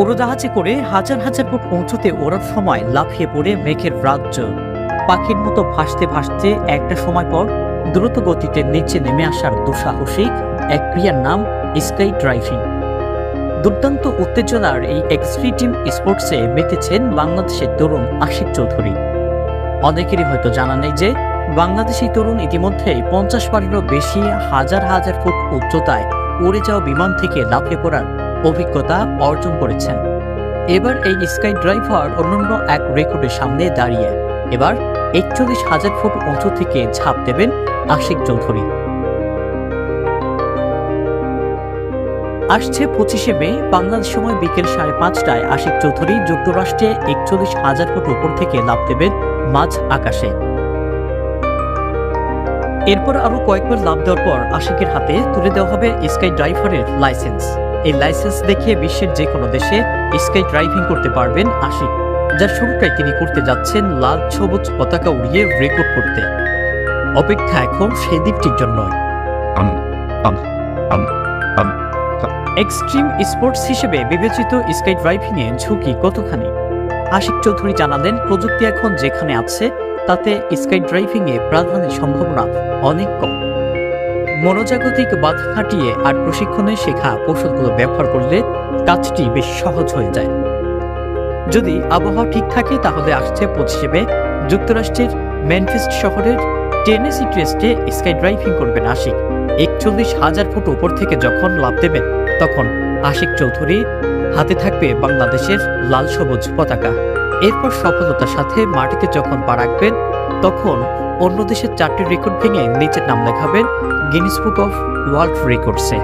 উড়োজাহাজে করে হাজার হাজার ফুট পৌঁছতে ওড়ার সময় লাফিয়ে পড়ে মেঘের রাজ্য। পাখির মতো ভাসতে ভাসতে একটা সময় পর দ্রুত গতিতে নিচে নেমে আসার দুঃসাহসিক এক ক্রিয়ার নাম স্কাই ড্রাইভিং। দুর্দান্ত উত্তেজনার এই এক্সট্রিটিম স্পোর্টসে মেতেছেন বাংলাদেশের তরুণ আশিক চৌধুরী। অনেকেরই হয়তো জানা নেই যে বাংলাদেশি তরুণ ইতিমধ্যে পঞ্চাশ বারেরও বেশি হাজার হাজার ফুট উচ্চতায় উড়ে যাওয়া বিমান থেকে লাফিয়ে পড়ার অভিজ্ঞতা অর্জন করেছেন। এবার এই স্কাই ড্রাইভার অন্যান্য এক রেকর্ডের সামনে দাঁড়িয়ে এবার একচল্লিশ হাজার ফুট উঁচু থেকে ঝাঁপ দেবেন আশিক চৌধুরী। আসছে পঁচিশে মে, বাংলাদেশ সময় বিকেল সাড়ে পাঁচটায় আশিক চৌধুরী যুক্তরাষ্ট্রে একচল্লিশ হাজার ফুট উপর থেকে লাভ দেবেন মাঝ আকাশে। এরপর আরও কয়েকবার লাভ দেওয়ার পর আশিকের হাতে তুলে দেওয়া হবে স্কাই ড্রাইভারের লাইসেন্স। এই লাইসেন্স দেখিয়ে বিশ্বের যে কোনো দেশে স্কাই ড্রাইভিং করতে পারবেন আশিক যার শুরুটাই তিনি করতে যাচ্ছেন লাল সবুজ পতাকা উড়িয়ে রেকর্ড করতে। অপেক্ষা এখন সেই দিকটির জন্য। এক্সট্রিম স্পোর্টস হিসেবে বিবেচিত স্কাই ড্রাইভিং এ ঝুঁকি কতখানি? আশিক চৌধুরী জানালেন প্রযুক্তি এখন যেখানে আছে তাতে স্কাই ড্রাইভিং এ প্রাধান্যের সম্ভাবনা অনেক কম। মনোজাগতিক বাধা কাটিয়ে আর প্রশিক্ষণে শেখা কৌশলগুলো ব্যবহার করলে কাজটি বেশ সহজ হয়ে যায়। যদি আবহাওয়া ঠিক থাকে, তাহলে আসছে পঁচিশে যুক্তরাষ্ট্রের ম্যানফেস্ট শহরের টেনেসি ট্রেস্টে স্কাই ড্রাইভিং করবেন আশিক। একচল্লিশ হাজার ফুট উপর থেকে যখন লাভ দেবেন, তখন আশিক চৌধুরী, হাতে থাকবে বাংলাদেশের লাল সবুজ পতাকা। এরপর সফলতার সাথে মাটিতে যখন পা রাখবেন, তখন অন্য দেশের চারটি রেকর্ড ভেঙে নিচের নাম লেখাবেন গিনিস বুক অফ ওয়ার্ল্ড রেকর্ডসে